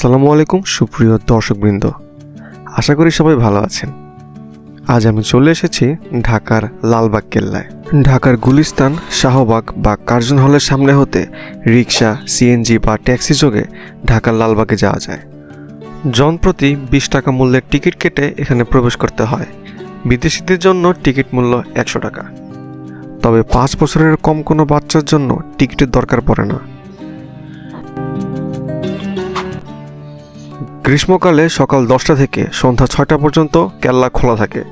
আসসালামু আলাইকুম, সুপ্রিয় দর্শকবৃন্দ। আশা করি সবাই ভালো আছেন। আজ আমি চলে এসেছি ঢাকার লালবাগ কেল্লায়। ঢাকার গুলিস্তান, শাহবাগ বা কার্জন হলের সামনে হতে রিক্সা সিএনজি বা ট্যাক্সি যোগে ঢাকার লালবাগে যাওয়া যায়। জনপ্রতি বিশ টাকা মূল্যের টিকিট কেটে এখানে প্রবেশ করতে হয়। বিদেশিদের জন্য টিকিট মূল্য একশো টাকা। তবে পাঁচ বছরের কম কোনো বাচ্চার জন্য টিকিটের দরকার পড়ে না। গ্রীষ্মকালে সকাল দশটা থেকে সন্ধ্যা ছয়টা পর্যন্ত কেল্লা খোলা থাকে।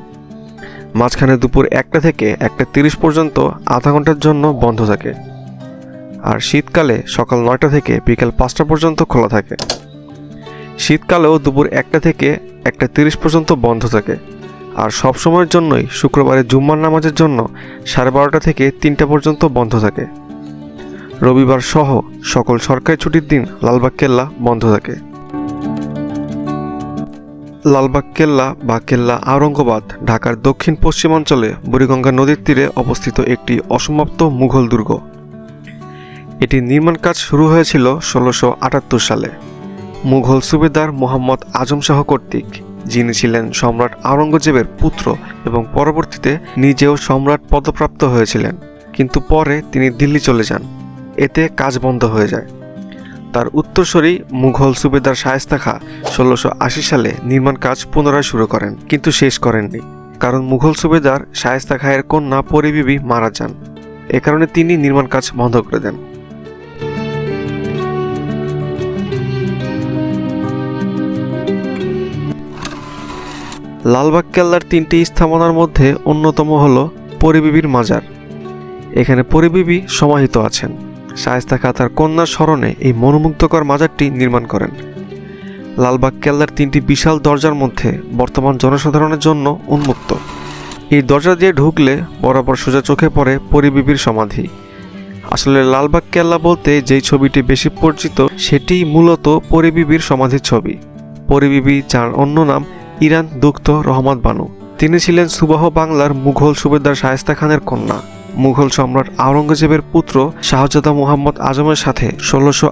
মাঝখানে দুপুর একটা থেকে একটা তিরিশ পর্যন্ত আধা ঘণ্টার জন্য বন্ধ থাকে। আর শীতকালে সকাল নয়টা থেকে বিকেল পাঁচটা পর্যন্ত খোলা থাকে। শীতকালেও দুপুর একটা থেকে একটা তিরিশ পর্যন্ত বন্ধ থাকে। আর সব সময়ের জন্যই শুক্রবারে জুম্মার নামাজের জন্য সাড়ে বারোটা থেকে তিনটা পর্যন্ত বন্ধ থাকে। রবিবার সহ সকল সরকারি ছুটির দিন লালবাগ কেল্লা বন্ধ থাকে। লালবাগ, কেল্লা বা কেল্লা আওরঙ্গাবাদ, ঢাকার দক্ষিণ পশ্চিমাঞ্চলে বুড়িগঙ্গা নদীর তীরে অবস্থিত একটি অসমাপ্ত মুঘল দুর্গ। এটির নির্মাণ কাজ শুরু হয়েছিল ষোলোশো আটাত্তর সালে। মুঘল সুবেদার মোহাম্মদ আজম শাহ কর্তৃক, যিনি ছিলেন সম্রাট আওরঙ্গজেবের পুত্র এবং পরবর্তীতে নিজেও সম্রাট পদপ্রাপ্ত হয়েছিলেন। কিন্তু পরে তিনি দিল্লি চলে যান। এতে কাজ বন্ধ হয়ে যায়। তার উত্তরসূরি মুঘল সুবেদার শায়েস্তা খা ষোলোশো সালে নির্মাণ কাজ পুনরায় শুরু করেন, কিন্তু শেষ করেননি। কারণ মুঘল সুবেদার শায়েস্তা খায়ের কন্যা পরিবিবি মারা যান। এ কারণে তিনি নির্মাণ কাজ বন্ধ করে দেন। লালবাগ কেল্লার তিনটি স্থাপনার মধ্যে অন্যতম হল পরিবিবির মাজার। এখানে পরিবিবি সমাহিত আছেন। শায়েস্তা খা তার কন্যার স্মরণে এই মনোমুগ্ধকর মাজারটি নির্মাণ করেন। লালবাগ কেল্লার তিনটি বিশাল দরজার মধ্যে বর্তমান জনসাধারণের জন্য উন্মুক্ত। এই দরজা দিয়ে ঢুকলে বরাবর সোজা চোখে পড়ে পরিবিবির সমাধি। আসলে লালবাগ কেল্লা বলতে যেই ছবিটি বেশি পরিচিত সেটি মূলত পরিবিবির সমাধির ছবি। পরিবিবি যার অন্য নাম ইরান দুগ্ধ রহমত বানু। তিনি ছিলেন সুবাহ বাংলার মুঘল সুবেদার শায়েস্তা খানের কন্যা। মুঘল সম্রাট আওরঙ্গজেবের পুত্র শাহজাদা মুহাম্মদ আজমের সাথে ষোলোশো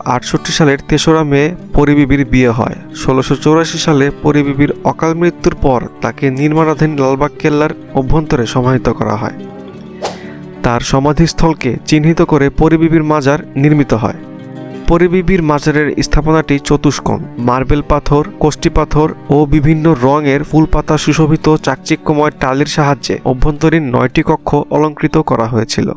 সালের তেসরা মে পরিবিবির বিয়ে হয়। ষোলোশো সালে পরিবিবির অকাল মৃত্যুর পর তাকে নির্মাণাধীন লালবাগ কেল্লার অভ্যন্তরে সমাহিত করা হয়। তার সমাধিস্থলকে চিহ্নিত করে পরিবিবির মাজার নির্মিত হয়। পরিবিবির মাজারের স্থাপনাটি চতুষ্কোণ। মার্বেল পাথর কোষ্টি পাথর ও বিভিন্ন রঙের ফুলপাতা সুশোভিত চাকচিক্যময় টালির সাহায্যে অভ্যন্তরীণ নয়টি কক্ষ অলঙ্কৃত করা হয়েছিল।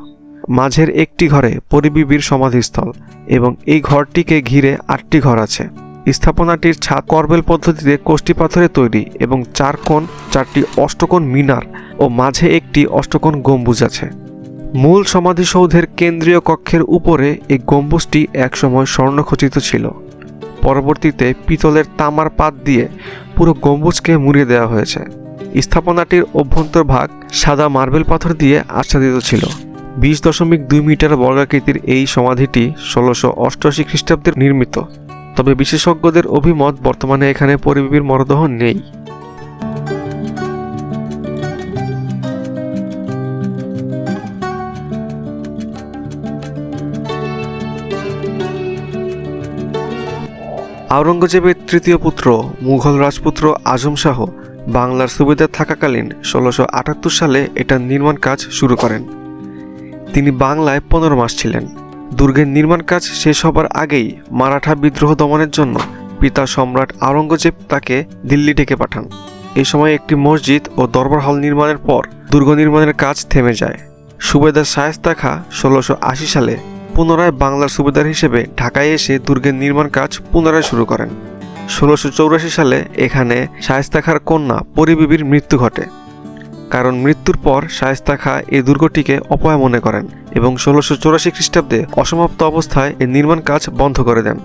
মাঝের একটি ঘরে পরিবিবির সমাধিস্থল এবং এই ঘরটিকে ঘিরে আটটি ঘর আছে। স্থাপনাটির ছাদ করবেল পদ্ধতিতে কোষ্টি পাথরে তৈরি এবং চার কোণ, চারটি অষ্টকোণ মিনার ও মাঝে একটি অষ্টকোণ গম্বুজ আছে। মূল সমাধিসৌধের কেন্দ্রীয় কক্ষের উপরে এই গম্বুজটি একসময় স্বর্ণখচিত ছিল। পরবর্তীতে পিতলের তামার পাত দিয়ে পুরো গম্বুজকে মুড়িয়ে দেওয়া হয়েছে। স্থাপনাটির অভ্যন্তরভাগ সাদা মার্বেল পাথর দিয়ে আচ্ছাদিত ছিল। বিশ দশমিক দুই মিটার বর্গাকৃতির এই সমাধিটি ষোলোশো অষ্টআশি খ্রিস্টাব্দের নির্মিত। তবে বিশেষজ্ঞদের অভিমত বর্তমানে এখানে পরিবিবির মরদেহ নেই। আওরঙ্গজেবের তৃতীয় পুত্র, মুঘল রাজপুত্র আজম শাহ, বাংলার সুবেদার থাকাকালীন ষোলোশো আটাত্তর সালে এটার নির্মাণ কাজ শুরু করেন। তিনি বাংলায় পনেরো মাস ছিলেন। দুর্গের নির্মাণ কাজ শেষ হবার আগেই মারাঠা বিদ্রোহ দমনের জন্য পিতা সম্রাট আওরঙ্গজেব তাকে দিল্লি ডেকে পাঠান। এ সময় একটি মসজিদ ও দরবার হল নির্মাণের পর দুর্গ নির্মাণের কাজ থেমে যায়। সুবেদার শায়েস্তা খা ষোলোশো সালে পুনরায় বাংলার সুবেদার হিসেবে ঢাকায় এসে দুর্গের নির্মাণ কাজ পুনরায় শুরু করেন। ষোলোশো চৌরাশি সালে এখানে শায়স্তা খার কন্যা পরিবিবির মৃত্যু ঘটে। কারণ মৃত্যুর পর শায়স্তা খা এই দুর্গটিকে অপয়া মনে করেন এবং ষোলোশো চৌরাশি খ্রিস্টাব্দে অসমাপ্ত অবস্থায় এর নির্মাণ কাজ বন্ধ করে দেন।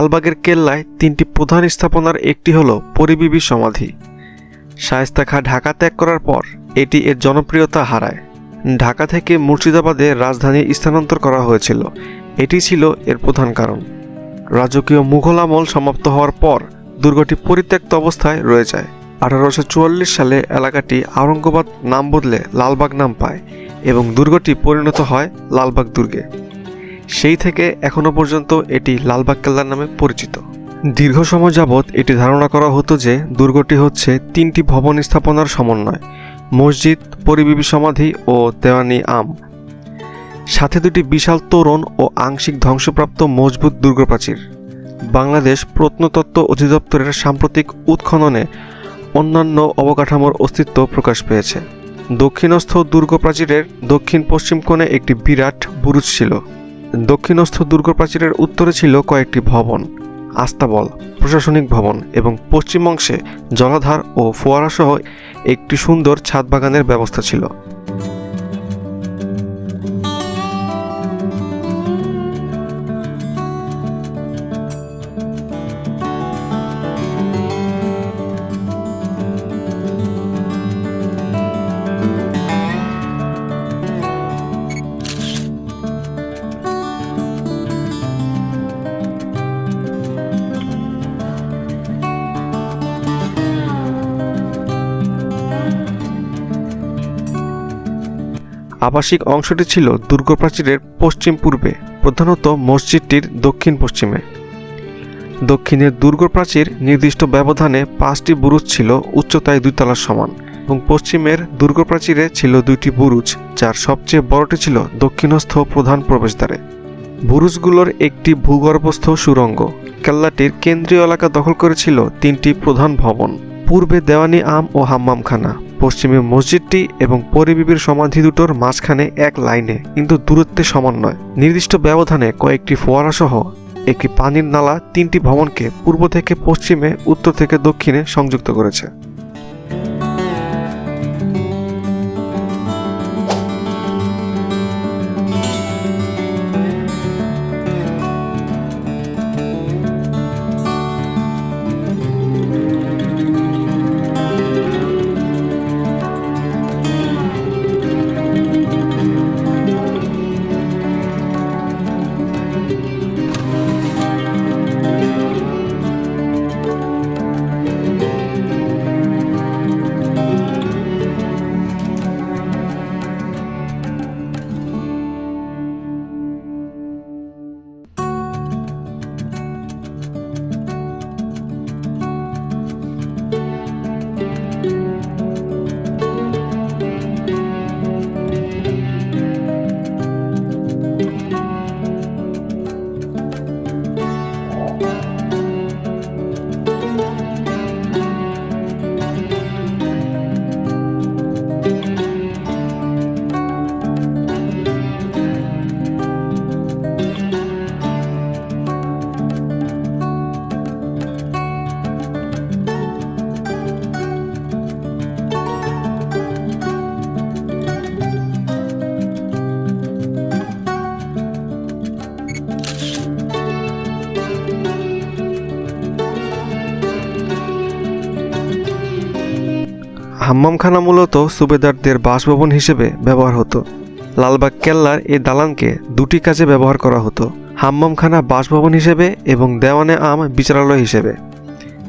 লালবাগের কেল্লায় তিনটি প্রধান স্থাপনার একটি হল পরিবিবি সমাধি। শায়েস্তা খাঁ ঢাকা ত্যাগ করার পর এটি এর জনপ্রিয়তা হারায়। ঢাকা থেকে মুর্শিদাবাদে রাজধানী স্থানান্তর করা হয়েছিল। এটি ছিল এর প্রধান কারণ। রাজকীয় মুঘল আমল সমাপ্ত হওয়ার পর দুর্গটি পরিত্যক্ত অবস্থায় রয়ে যায়। আঠারোশো চুয়াল্লিশ সালে এলাকাটি আওরঙ্গাবাদ নাম বদলে লালবাগ নাম পায় এবং দুর্গটি পরিণত হয় লালবাগ দুর্গে। সেই থেকে এখনও পর্যন্ত এটি লালবাগ কেল্লার নামে পরিচিত। দীর্ঘ সময় যাবৎ এটি ধারণা করা হতো যে দুর্গটি হচ্ছে তিনটি ভবন স্থাপনার সমন্বয়, মসজিদ পরিবিবি সমাধি ও দেওয়ানি আম। সাথে দুটি বিশাল তোরণ ও আংশিক ধ্বংসপ্রাপ্ত মজবুত দুর্গপ্রাচীর। বাংলাদেশ প্রত্নতত্ত্ব অধিদপ্তরের সাম্প্রতিক উৎখননে অন্যান্য অবকাঠামোর অস্তিত্ব প্রকাশ পেয়েছে। দক্ষিণস্থ দুর্গপ্রাচীরের দক্ষিণ পশ্চিম কোণে একটি বিরাট বুরুজ ছিল। দক্ষিণস্থ দুর্গপ্রাচীরের উত্তরে ছিল কয়েকটি ভবন, আস্তাবল, প্রশাসনিক ভবন এবং পশ্চিম অংশে জলাধার ও ফোয়ারাসহ একটি সুন্দর ছাদ বাগানের ব্যবস্থা ছিল। আবাসিক অংশটি ছিল দুর্গপ্রাচীরের পশ্চিম পূর্বে প্রধানত মসজিদটির দক্ষিণ পশ্চিমে দক্ষিণের দুর্গপ্রাচীর নির্দিষ্ট ব্যবধানে পাঁচটি বুরুজ ছিল উচ্চতায় দুই তলার সমান এবং পশ্চিমের দুর্গপ্রাচীরে ছিল দুইটি বুরুজ, যার সবচেয়ে বড়টি ছিল দক্ষিণস্থ প্রধান প্রবেশদ্বারে। বুরুজগুলোর একটি ভূগর্ভস্থ সুড়ঙ্গ কেল্লাটির কেন্দ্রীয় এলাকা দখল করেছিল তিনটি প্রধান ভবন, পূর্বে দেওয়ানি আম ও হাম্মামখানা। পশ্চিমে মসজিদটি এবং পরিবিবির সমাধি দুটোর মাঝখানে এক লাইনে, কিন্তু দূরত্বে সমান নয়। নির্দিষ্ট ব্যবধানে কয়েকটি ফোয়ারাসহ একটি পানির নালা তিনটি ভবনকে পূর্ব থেকে পশ্চিমে, উত্তর থেকে দক্ষিণে সংযুক্ত করেছে। হাম্মামখানা মূলত সুবেদারদের বাসভবন হিসেবে ব্যবহার হতো। লালবাগ কেল্লার এই দালানকে দুটি কাজে ব্যবহার করা হতো, হাম্মামখানা বাসভবন হিসেবে এবং দেওয়ানে আম বিচারালয় হিসেবে।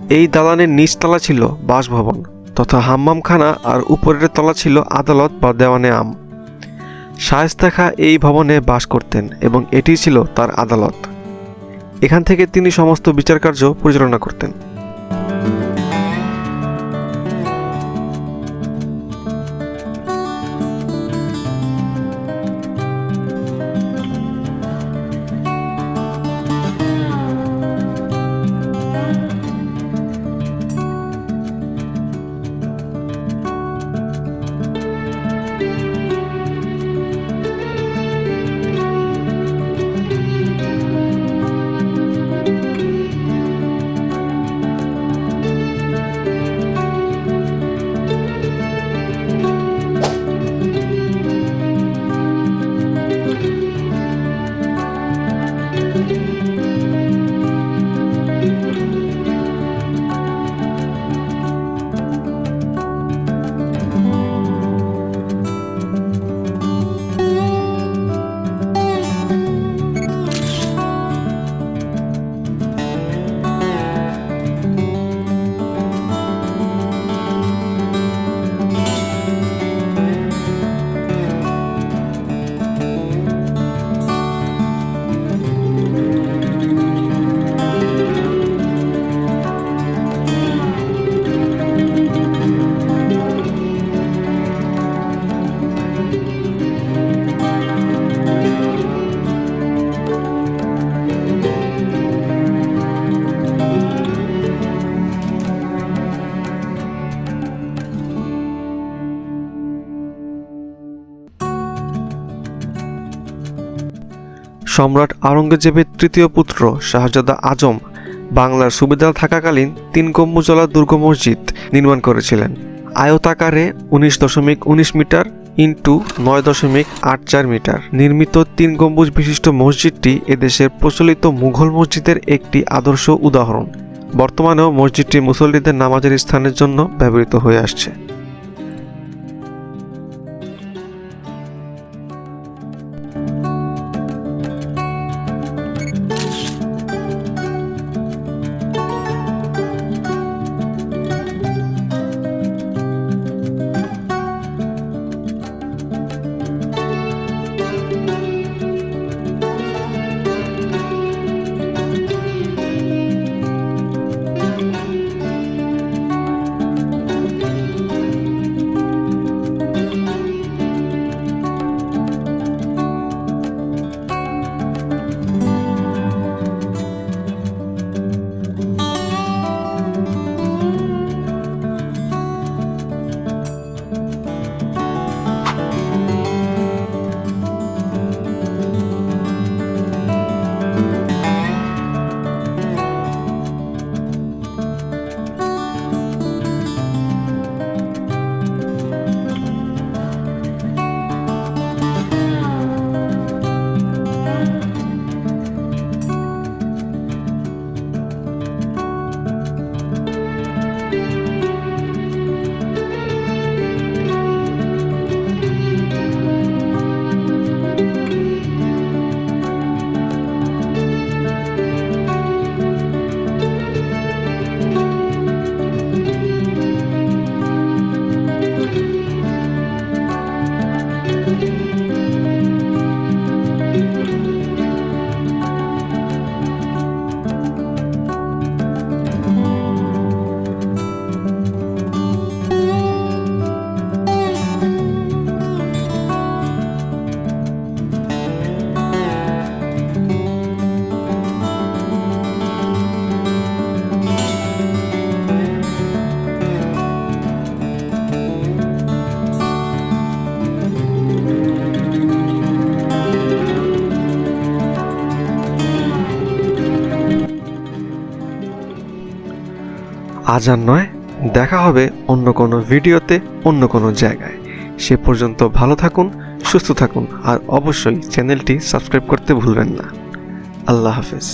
এই দালানের নিচতলা ছিল বাসভবন, তথা হাম্মামখানা আর উপরের তলা ছিল আদালত বা দেওয়ানে আম। শায়েস্তা খা এই ভবনে বাস করতেন এবং এটি ছিল তার আদালত। এখান থেকে তিনি সমস্ত বিচারকার্য পরিচালনা করতেন। সম্রাট আওরঙ্গজেবের তৃতীয় পুত্র শাহজাদা আজম বাংলার সুবিধা থাকাকালীন তিন গম্বুজলা দুর্গ মসজিদ নির্মাণ করেছিলেন। আয়তাকারে উনিশ দশমিক উনিশ মিটার ইন্টু নয় দশমিক আট চার মিটার। নির্মিত তিন গম্বুজ বিশিষ্ট মসজিদটি এদেশের প্রচলিত মুঘল মসজিদের একটি আদর্শ উদাহরণ। বর্তমানেও মসজিদটি মুসল্লিদের নামাজের স্থানের জন্য ব্যবহৃত হয়ে আসছে। আজ আর নয়, দেখা হবে অন্য কোনো ভিডিওতে, অন্য কোনো জায়গায়। সে পর্যন্ত ভালো থাকুন, সুস্থ থাকুন, আর অবশ্যই চ্যানেলটি সাবস্ক্রাইব করতে ভুলবেন না। আল্লাহ হাফেজ।